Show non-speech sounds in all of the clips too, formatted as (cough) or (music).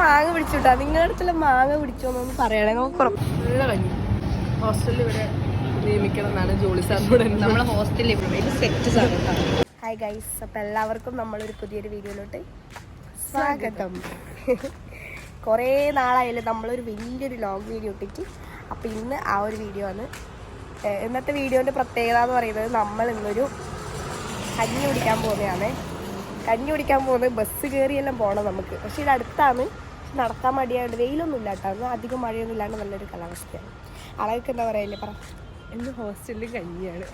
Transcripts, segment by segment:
മാങ്ങ പിടിച്ചു കേട്ടോ നിങ്ങളുടെ അടുത്തുള്ള മാങ്ങ പിടിച്ചോന്നൊന്ന് പറയണേ നോക്കണം നല്ല കഞ്ഞി ഹോസ്റ്റലിൽ ഇവിടെ നിയമിക്കണം എന്നാണ് ജോലി സാറിനോട് നമ്മളെ ഹോസ്റ്റലിൽ ഇവിടെ സെറ്റ് ഹായ് ഗൈസ് അപ്പം എല്ലാവർക്കും നമ്മളൊരു പുതിയൊരു വീഡിയോയിലോട്ട് സ്വാഗതം. (laughs) കുറേ നാളായാലും നമ്മളൊരു വലിയൊരു ലോങ് വീഡിയോ ഇട്ടിട്ട്. അപ്പം ഇന്ന് ആ ഒരു വീഡിയോ ആണ്. ഇന്നത്തെ വീഡിയോന്റെ പ്രത്യേകത എന്ന് പറയുന്നത് നമ്മൾ ഇന്നൊരു കഞ്ഞി കുടിക്കാൻ പോകുന്നതാണ് കഞ്ഞി കുടിക്കാൻ പോകുന്നത് ബസ് കയറിയെല്ലാം പോകണം നമുക്ക്. പക്ഷെ ഇത് അടുത്താണ്. നടക്കാൻ മടിയായിട്ട് വെയിലൊന്നും ഇല്ലാട്ടോ അന്ന് അധികം മഴയൊന്നും ഇല്ലാണ്ട് നല്ലൊരു കാലാവസ്ഥയാണ്. അളവൊക്കെ എന്താ പറയല്ലേ പറ. ഇന്ന് ഹോസ്റ്റലിൽ കഞ്ഞിയാണ്.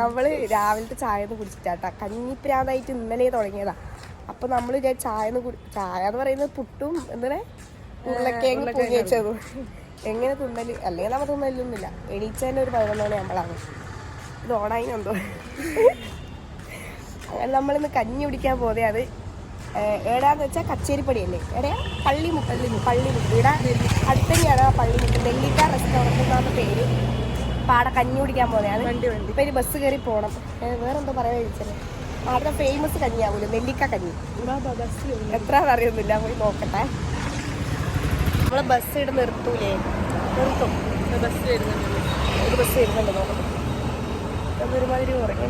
നമ്മൾ രാവിലത്തെ ചായ ഒന്ന് കുടിച്ചിട്ടാട്ടാ. കഞ്ഞിപ്രാന്തായിട്ട് ഇന്നലെ തുടങ്ങിയതാ. അപ്പൊ നമ്മൾ ഞാൻ ചായ ഒന്ന് കുടി ചായ എന്ന് പറയുന്നത് പുട്ടും എന്തിനെ? ഉരുളക്കിഴങ്ങ് പുങ്ങി വെച്ചതും. എങ്ങനെ തിന്നൽ? അല്ലെങ്കിൽ നമ്മൾ തിന്നലൊന്നുമില്ല. എണീച്ചതിന്റെ ഒരു പതിനൊന്ന് മണി നമ്മളാണ് ഇത് ഓണായി എന്തോ. അങ്ങനെ നമ്മളിന്ന് കഞ്ഞി കുടിക്കാൻ പോതെ അത് ഏടാന്ന് വെച്ചാൽ കച്ചേരിപ്പടിയല്ലേ? പള്ളി പള്ളി പള്ളി ഇവിടെ അടുത്ത് തന്നെയാണ് ആ പള്ളിമുക്ക് നെല്ലിക്ക റെസ്റ്റോറന്റ് എന്നാണ് പേര്. പാടെ കഞ്ഞി കുടിക്കാൻ പോകുന്നതാണ് വണ്ടി വണ്ടി. ഇപ്പൊ ഇനി ബസ് കയറി പോകണം വേറെന്തോ പറയാൻ വിളിച്ചത്. അവിടെ ഫേമസ് കഞ്ഞിയാവൂലോ? നെല്ലിക്ക കഞ്ഞി. എത്ര അറിയുന്നില്ല പോയി നോക്കട്ടെ. നമ്മൾ ബസ് ഇവിടെ നിർത്തൂലേ? നിർത്തും. ബസ് വരുന്നുണ്ട്. ഒരു ബസ് വരുന്നുണ്ട് നോക്കട്ടെ അതൊരുമാതിരി ഉറങ്ങി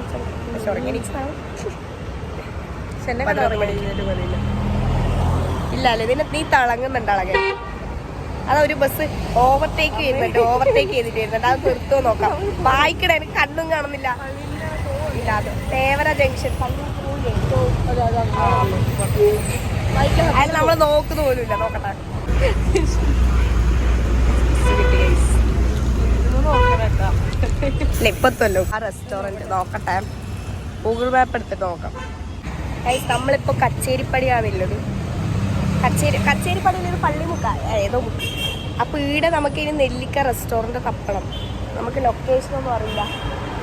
ഉറങ്ങി പക്ഷെ എന്നെ ഇല്ല അല്ലേ ഇതിനെ നീ തിളങ്ങുന്നുണ്ട് അളകെ. അതാ ഒരു ബസ് ഓവർടേക്ക് ചെയ്യുന്നുണ്ട് ഓവർടേക്ക് ചെയ്തിട്ട് അത് നിർത്തുമോ നോക്കാം. വായിക്കട എനിക്ക് കണ്ണും കാണുന്നില്ല. ഇല്ല അത് തേവര ജംഗ്ഷൻ. അത് നമ്മൾ നോക്കുന്ന പോലും ഇല്ല. നോക്കട്ടെ. ഇല്ല ഇപ്പത്തല്ലോ. ആ റെസ്റ്റോറന്റ് നോക്കട്ടെ. ഗൂഗിൾ മാപ്പ് എടുത്തിട്ട് നോക്കാം. ഗൈസ് നമ്മളിപ്പോൾ കച്ചേരിപ്പടിയാണുള്ളത് കച്ചേരി കച്ചേരിപ്പടിയിലൊരു പള്ളിമുക്ക ഏതോ മുക്ക്. അപ്പോൾ ഈടെ നമുക്ക് ഇനി നെല്ലിക്ക റെസ്റ്റോറന്റ് തപ്പണം നമുക്ക് ലൊക്കേഷൻ ഒന്നും അറിയില്ല.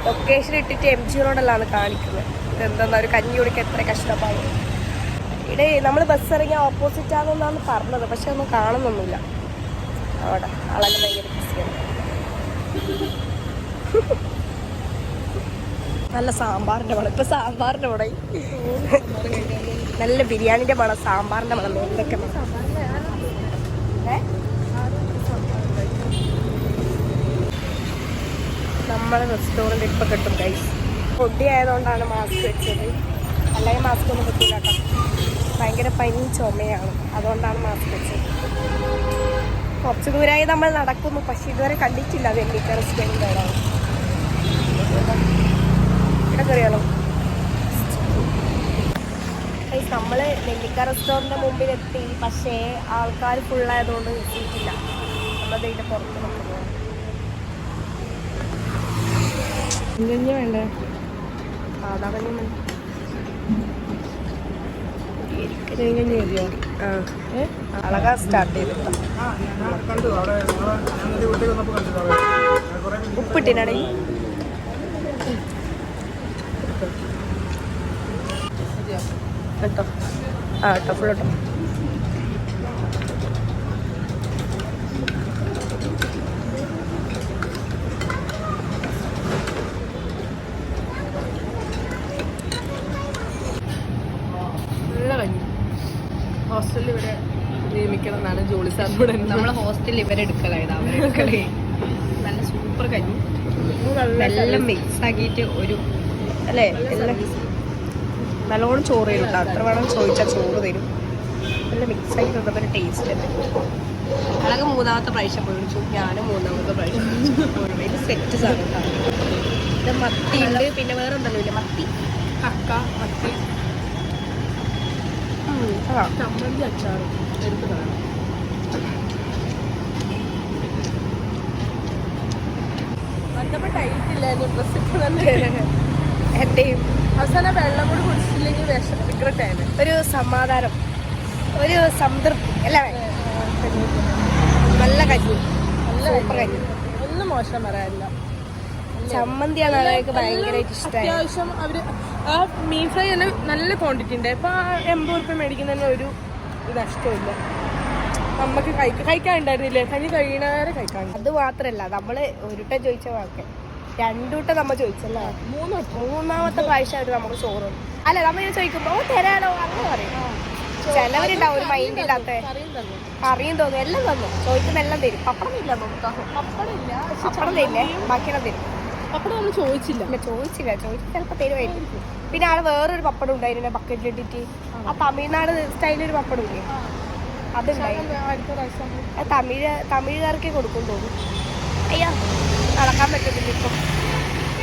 ലൊക്കേഷൻ ഇട്ടിട്ട് എം ജി റോഡല്ലാണ് കാണിക്കുന്നത്. ഇതെന്താ ഒരു കഞ്ഞി കുടിക്കാൻ എത്ര കഷ്ടപ്പാട്. ഇവിടെ നമ്മൾ ബസ് ഇറങ്ങിയ ഓപ്പോസിറ്റ് ആണെന്നാണ് പറഞ്ഞത്. പക്ഷെ ഒന്നും കാണുന്നൊന്നുമില്ല. അവിടെ ആളെല്ലാം ഭയങ്കര ബിസിയാണ് നല്ല സാമ്പാറിന്റെ മണം ഇപ്പം സാമ്പാറിന്റെ മണം നല്ല ബിരിയാണിന്റെ മണം സാമ്പാറിന്റെ മണം എന്തൊക്കെ? നമ്മളെ റെസ്റ്റോറന്റ് ഇപ്പം കിട്ടും കൈ പൊടി ആയതുകൊണ്ടാണ് മാസ്ക് വെച്ചത്. അല്ലെങ്കിൽ മാസ്ക് ഒന്നും കിട്ടില്ല കേട്ടോ. ഭയങ്കര പനി ചുമയാണ്. അതുകൊണ്ടാണ് മാസ്ക് വെച്ചത്. കുറച്ച് ദൂരമായി നമ്മൾ നടക്കുന്നു പക്ഷെ ഇതുവരെ കണ്ടിട്ടില്ല നെല്ലിക്ക റെസ്റ്റോറന്റ് എവിടെയാണ് ഇവിടെ കയറിയാലോ ഗൈസ്, നമ്മൾ നെല്ലിക്ക റെസ്റ്റോറന്റിന്റെ മുമ്പിൽ എത്തി പക്ഷേ ആൾക്കാർ ഫുള്ളായതുകൊണ്ട് എത്തിയിട്ടില്ല. നമ്മളത് ഇതിന്റെ പുറത്ത് നിൽക്കുന്നത് കഞ്ഞി വേണ്ടേ? സാധാ കഞ്ഞി അളകാ സ്റ്റാർട്ട് ചെയ്തിട്ടോ. ഉപ്പിട്ടിനടേ കേട്ടോ. ആ കേട്ടോ ഫുൾ കേട്ടോ. നല്ല ഹോസ്റ്റലിൽ ഇവിടെ നിയമിക്കണം എന്നാണ് ജോലി സാറിനോട് നമ്മളെ ഹോസ്റ്റലിൽ ഇവരെടുക്കലായത് അവരെടുക്കലേ നല്ല സൂപ്പർ കഞ്ഞി എല്ലാം മിക്സ് ആക്കിയിട്ട് ഒരു അല്ലേ? എല്ലാം നല്ലോണം ചോറ് തരും കേട്ടോ അത്ര വേണം ചോദിച്ചാൽ ചോറ് തരും. നല്ല മിക്സ് ആയി തന്നപ്പോൾ ടേസ്റ്റ് തന്നെ അതൊക്കെ മൂന്നാമത്തെ പ്രാവശ്യം പൊഴിച്ചു ഞാനും മൂന്നാമത്തെ പ്രാവശ്യം ഇത് സെറ്റ് സാധനം ഇത് മത്തി ഉണ്ട്. പിന്നെ വേറെ ഉണ്ടല്ലോ ഇല്ലേ? മത്തി. കക്ക മത്തി. ചമ്മന്തി അച്ചാറും. എടുത്ത് കാണാം വന്നപ്പോൾ ടൈറ്റ് ഇല്ലായിരുന്നു എന്റെയും അവസാനം വെള്ളം കൂടി കുടിച്ചില്ലെങ്കിൽ വിഷം ഒരു സമാധാനം. ഒരു സംതൃപ്തി. അല്ലേ? നല്ല കഞ്ഞി. നല്ല സൂപ്പർ കഞ്ഞി. ഒന്നും മോശം പറയാനില്ല. ചമ്മന്തിയാണ് അവർക്ക് ഭയങ്കരമായിട്ട് ഇഷ്ടമായി അത്യാവശ്യം അവർ ആ മീൻ ഫ്രൈ തന്നെ നല്ല ക്വാണ്ടിറ്റി ഉണ്ട്. ഇപ്പൊ ആ എൺപത് റുപ്യ മേടിക്കുന്നതിന് ഒരു നഷ്ടമില്ല നമുക്ക് കഴിക്കാൻ ഉണ്ടായിരുന്നില്ലേ കഞ്ഞി കഴിയണവരെ കഴിക്കാൻ. അത് മാത്രല്ല. നമ്മൾ ഒരുട്ടം ചോദിച്ച വാക്ക്. രണ്ടൂട്ടം നമ്മ ചോദിച്ചല്ലേ? മൂന്ന് മൂന്നാമത്തെ പ്രാവശ്യമായിട്ട് നമുക്ക് ചോറ്. അല്ല നമ്മ ഇങ്ങനെ ചോദിക്കുമ്പോ "ഓ, തരാലോ? അങ്ങനെ പറയും. ചിലവരുണ്ടാവും ഒരു മൈൻഡ് ഇല്ലാത്ത അറിയും തോന്നും. എല്ലാം തന്നു. ചോദിക്കുന്ന എല്ലാം തരും. പപ്പടം ഇല്ല നമുക്ക്. പപ്പടം തരില്ലേ? ബാക്കിയെല്ലാം തരും. പപ്പടം നമ്മൾ ചോദിച്ചില്ല. ഇല്ല ചോദിച്ചില്ല. ചോദിച്ചു ചിലപ്പോൾ തരുമായിരിക്കും. പിന്നെ ആൾ വേറൊരു പപ്പടം ഉണ്ടായിരുന്നു ബക്കറ്റിൽ ഇട്ടിട്ട്. ആ. തമിഴ്നാട് സ്റ്റൈലൊരു പപ്പടം ഇല്ലേ? അതുണ്ടായി. അടുത്ത അത് തമിഴ് തമിഴുകാർക്കേ കൊടുക്കും തോന്നുന്നു. അയ്യോ. നടക്കാൻ പറ്റുന്നില്ല ഇപ്പം.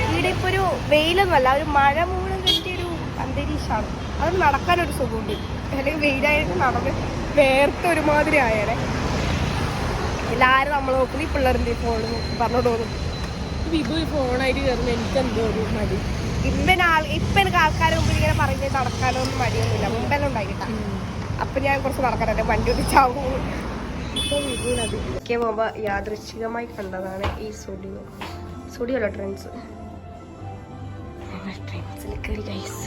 ഇവിടെ ഇപ്പൊ ഒരു വെയിലൊന്നുമല്ല ഒരു മഴ മൂലം കിട്ടിയൊരു അന്തരീക്ഷമാണ്. അത് നടക്കാനൊരു സുഖമുണ്ട്. അല്ലെങ്കിൽ വെയിലായിട്ട് നടന്ന് നേരത്തെ ഒരുമാതിരി ആയേനെ. എല്ലാരും നമ്മൾ നോക്കുന്നു ഈ പിള്ളേരുടെ ഫോൺ പറഞ്ഞു തോന്നും വിഭു ഈ ഫോണായിട്ട് കയറുന്ന എനിക്ക് എന്തോ ഒരു മടി. ഇപ്പൻ ആൾ ഇപ്പൊ എനിക്ക് ആൾക്കാരെ മുമ്പിൽ ഇങ്ങനെ പറഞ്ഞ് നടക്കാനൊന്നും മടിയൊന്നുമില്ല. മുമ്പെല്ലാം ഉണ്ടായിട്ടാ. അപ്പൊ ഞാൻ കുറച്ച് നടക്കാറുണ്ട് വണ്ടി ഒട്ടിച്ചാവും ഒക്കെ പോകുമ്പോൾ യാദൃശ്ചികമായി കണ്ടതാണ് ഈ സ്റ്റുഡിയോ സ്റ്റുഡിയോ അല്ല കയറി ഗൈസ്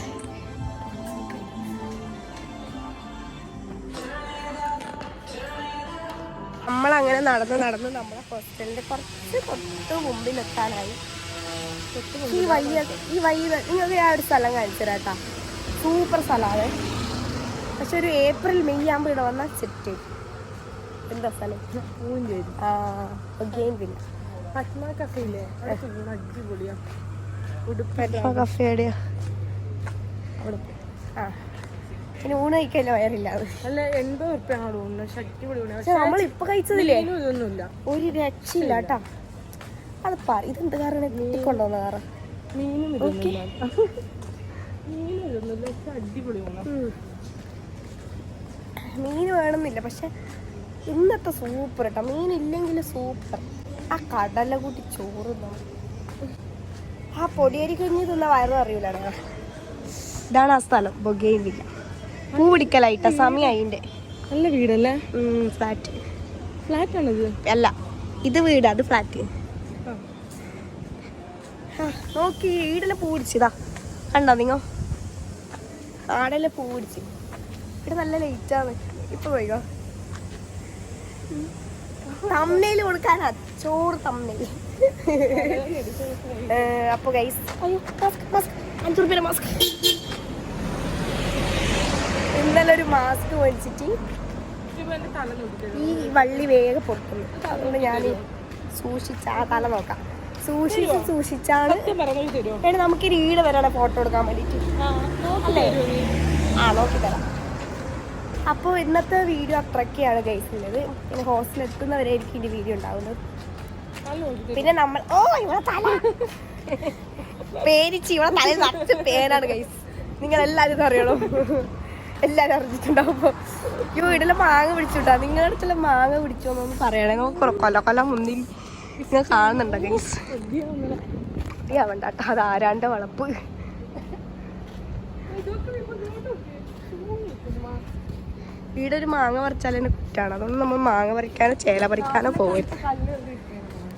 നമ്മളങ്ങനെ നടന്ന് നടന്ന് നമ്മളെ ഹോസ്റ്റലിന്റെ കുറച്ച് തൊട്ട് മുമ്പിലെത്താനായി. ഈ വഴി ഈ വഴി നിങ്ങൾക്ക് ഞാൻ ഒരു സ്ഥലം കാണിച്ചു തരാം സൂപ്പർ സ്ഥലമാണ്. പക്ഷെ ഒരു ഏപ്രിൽ മെയ് ആകുമ്പോൾ ഇവിടെ വന്നാൽ സെറ്റ് എന്താ സ്ഥലം? പൂഞ്ചേരി. ആ ഗെയിം പിന്നെ. പത്മ കഫേ ഇല്ലേ അടിപൊളിയാ. കഫേ എവിടെയാ? അവിടെ ആ. പിന്നെ ഊണ് കഴിക്കല്ലോ? വയറില്ല. അത് അല്ല എൺപത് ഉറുപ്പ്യാണ് പക്ഷെ നമ്മൾ ഇപ്പൊ കഴിച്ചതില്ലേ? മീനും ഇതൊന്നുമില്ല. ഒരു രക്ഷയില്ല കേട്ടാ. അത് പറ. ഇതെന്ത് കാരണം കിട്ടിക്കൊണ്ടോന്ന കാരണം മീനും മീൻ വേണമെന്നില്ല. പക്ഷെ ഇന്നത്തെ സൂപ്പർ കേട്ടോ മീൻ ഇല്ലെങ്കിൽ സൂപ്പർ ആ കടല കൂട്ടി ചോറ്. ആ പൊടിയരി കഞ്ഞി തിന്ന വയറും അറിയില്ല ഇതാണ് ആ സ്ഥലം. ബൊഗെയിൻ വില്ല പൂ പിടിക്കലായിട്ട സമയം അതിന്റെ നല്ല വീടല്ലേ? ഫ്ലാറ്റ് ഫ്ലാറ്റ് ആണിത് അല്ല ഇത് വീട് അത് ഫ്ലാറ്റ് നോക്കി ഈടിലെ പൂ പിടിച്ചതാ കണ്ടോ നിങ്ങോ? ആടെല്ലാം പൂ പിടിച്ച്. ഇവിടെ നല്ല ലേറ്റാണ് ഇപ്പൊ പോയിക്കോ? തമ്മനയിൽ കൊടുക്കാനാ? ചോറ് തമ്മനയിൽ അപ്പൊ ഗൈസ് അയ്യോ മാസ്ക് മാസ്ക് അഞ്ചു റുപ്യ മാസ്ക് ഇന്നലെ ഒരു മാസ്ക് മേടിച്ചിട്ട് ഈ വള്ളി വേഗം പൊട്ടുന്നു. അതുകൊണ്ട് ഞാൻ സൂക്ഷിച്ച ആ തല നോക്കാം. സൂക്ഷിച്ച് സൂക്ഷിച്ചാണ് നമുക്ക് ഈട് വരാണ് ഫോട്ടോ എടുക്കാൻ വേണ്ടിട്ട് അല്ലേ? ആ നോക്കി തരാം. അപ്പോൾ ഇന്നത്തെ വീഡിയോ അത്രയ്ക്കാണ് ഗൈസിന്റെത് പിന്നെ ഹോസ്റ്റലിൽ എത്തുന്നവരായിരിക്കും ഇതിന്റെ വീഡിയോ ഉണ്ടാവുന്നത്. പിന്നെ നമ്മൾ ഓ ഇവിടെ തല. പേരിച്ച് ഇവിടെ തല നിറച്ച് പേരാണ് ഗൈസ് നിങ്ങൾ എല്ലാവരും അറിയണം? എല്ലാവരും അറിഞ്ഞിട്ടുണ്ടാവും ഈ വീട്ടിലെ മാങ്ങ പിടിച്ചുട്ടാ. നിങ്ങളുടെ അടുത്തുള്ള മാങ്ങ പിടിച്ചോന്നൊന്ന് പറയണേ. നമുക്ക് കൊല കൊല മുന്നിൽ നിങ്ങൾ കാണുന്നുണ്ടോ ഗൈസ് ആവണ്ട അത് ആരാണ്ട് വളപ്പ്? വീടൊരു മാങ്ങ പറിച്ചാൽ തന്നെ കുറ്റാണ്. അതുകൊണ്ട് നമ്മൾ മാങ്ങ പറിക്കാനോ ചേല പറിക്കാനോ പോകരുത്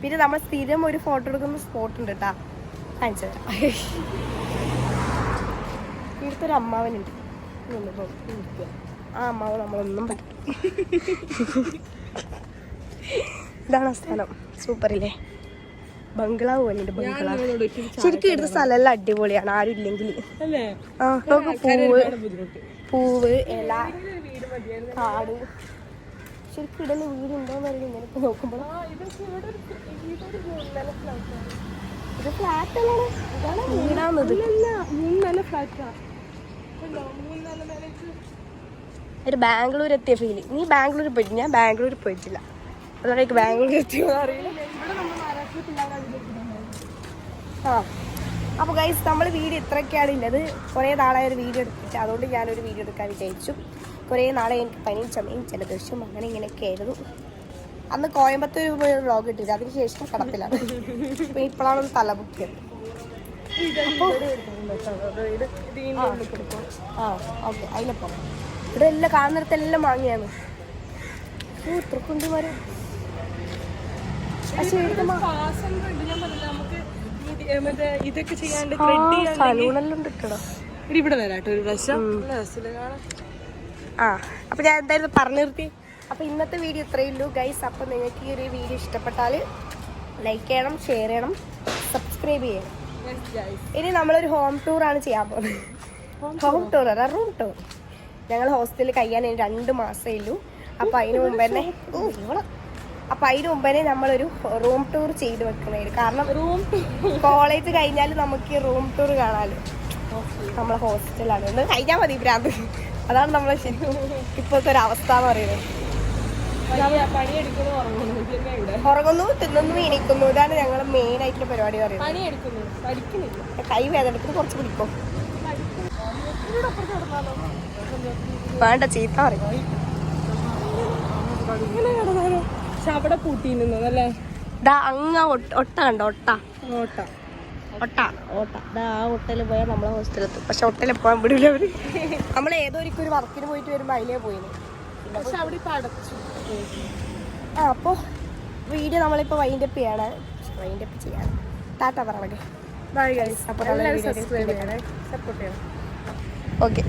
പിന്നെ നമ്മൾ സ്ഥിരം ഒരു ഫോട്ടോ എടുക്കുന്ന സ്പോട്ട് ഉണ്ട് കേട്ടാ കാണിച്ചു തരാം. ഇവിടുത്തെ ഒരു അമ്മാവനുണ്ട്. ആ അമ്മാവ് നമ്മളൊന്നും പറ്റും ഇതാണ് ആ സ്ഥലം. സൂപ്പറില്ലേ ബംഗ്ലാവ് പോലെയുണ്ട് ബംഗ്ലാവ്. ശരിക്കും ഇവിടുത്തെ സ്ഥലമെല്ലാം അടിപൊളിയാണ്. ആരും ഇല്ലെങ്കിൽ ആ പൂവ്. പൂവ് ഇല കാട്. ശരിക്കും ഇടൽ വീടുണ്ടോന്ന് അറിയില്ല. ഇങ്ങനെ ഇപ്പൊ നോക്കുമ്പോൾ ഇത് ഫ്ലാറ്റ് അല്ലേ ഇതാണ് വീടാന്നത് മൂന്നല്ല മൂന്നല ഫ്ലാറ്റാ ഒരു ബാംഗ്ലൂർ എത്തിയ ഫീൽ നീ ബാംഗ്ലൂർ പോയിട്ട് ഞാൻ ബാംഗ്ലൂർ പോയിട്ടില്ല. അതുകൊണ്ട് എനിക്ക് ബാംഗ്ലൂർ എത്തിയോ അറിയില്ല. ആ. അപ്പോൾ ഗൈസ് നമ്മൾ വീഡിയോ ഇത്രയൊക്കെയാണ് ഉള്ളത്. കുറേ നാളായ ഒരു വീഡിയോ എടുത്തിട്ട്. അതുകൊണ്ട് ഞാനൊരു വീഡിയോ എടുക്കാൻ വിചാരിച്ചു. കുറേ നാളെ എനിക്ക് പനിയും ചമയും ജലദോഷവും അങ്ങനെ ഇങ്ങനെയൊക്കെ ആയിരുന്നു അന്ന് കോയമ്പത്തൂർ പോയി ഒരു വ്ളോഗ് ഇട്ടില്ല അതിന് ശേഷം കടത്തിലാണ് അപ്പോൾ ഇപ്പോഴാണ് ഒന്ന് തല ബുക്കിയത് ആ ഓക്കെ. അതിലപ്പം ഇവിടെ എല്ലാം കാണുന്നിടത്തെല്ലാം വാങ്ങിയാണ്. ഓ തൃക്കുണ്ടിമാര് പക്ഷേ ഇതൊക്കെ ചെയ്യാണ്ട് ഇവിടെ വരാട്ടോ ഒരു പ്രാവശ്യം. ആ അപ്പൊ ഞാൻ എന്തായിരുന്നു പറഞ്ഞു നിർത്തി? അപ്പൊ ഇന്നത്തെ വീഡിയോ ഇത്രയേ ഉള്ളൂ ഗൈസ് അപ്പൊ നിങ്ങൾക്ക് ഈ ഒരു വീഡിയോ ഇഷ്ടപ്പെട്ടാൽ ലൈക്ക് ചെയ്യണം ഷെയർ ചെയ്യണം സബ്സ്ക്രൈബ് ചെയ്യണം. ഇനി നമ്മളൊരു ഹോം ടൂർ ആണ് ചെയ്യാൻ പോകുന്നത് ഹോം ടൂർ അല്ല റൂം ടൂർ ഞങ്ങൾ ഹോസ്റ്റലിൽ കഴിയാൻ ഇനി രണ്ട് മാസമേ ഉള്ളൂ. അപ്പം അതിന് മുമ്പ് തന്നെ. അപ്പം അതിന് മുമ്പ് തന്നെ നമ്മളൊരു റൂം ടൂർ ചെയ്ത് വെക്കണമായിരുന്നു കാരണം റൂം കോളേജ് കഴിഞ്ഞാൽ നമുക്ക് റൂം ടൂർ കാണാമല്ലോ നമ്മളെ ഹോസ്റ്റലാണ് ഒന്ന് കഴിഞ്ഞാൽ മതി ഭ്രാന്ത് അതാണ് നമ്മളെ ശരിക്കും ഇപ്പോഴത്തെ ഒരു അവസ്ഥ എന്ന് പറയുന്നത്. ഉറങ്ങുന്നു തിന്നുന്നു എണീക്കുന്നു. ഇതാണ് ഞങ്ങൾ മെയിൻ ആയിട്ടുള്ള പരിപാടി പറയുന്നത്. കൈ വേദനത്തിന് കുറച്ച് പിടിക്കും. വേണ്ട ചീത്ത പറയും. അവിടെ പൂട്ടി നിന്നല്ലേ ദാ അങ്ങ ഒട്ട ഒട്ട കണ്ടോ ഒട്ട. ഓട്ട ഒട്ട ഓട്ട. ദാ ആ ഒട്ടയിൽ പോയാൽ നമ്മളെ ഹോസ്റ്റലെത്തും. പക്ഷെ ഒട്ടയിൽ പോകാൻ വിടില്ല അവർ. നമ്മൾ ഏതോ ഒരിക്കൽ ഒരു വർക്കിന് പോയിട്ട് വരുമ്പോൾ അതിലേ പോയിന്. പക്ഷെ അവിടെ ഇപ്പൊ അടച്ചു. ആ അപ്പോൾ വീഡിയോ നമ്മളിപ്പോൾ വൈൻഡപ്പ് ചെയ്യാണ്. വൈൻഡപ്പ് ചെയ്യാണ്. ടാറ്റ പറഞ്ഞേ ബൈ ഗൈസ് അപ്പോൾ സപ്പോർട്ട് ചെയ്യണം. ഓക്കെ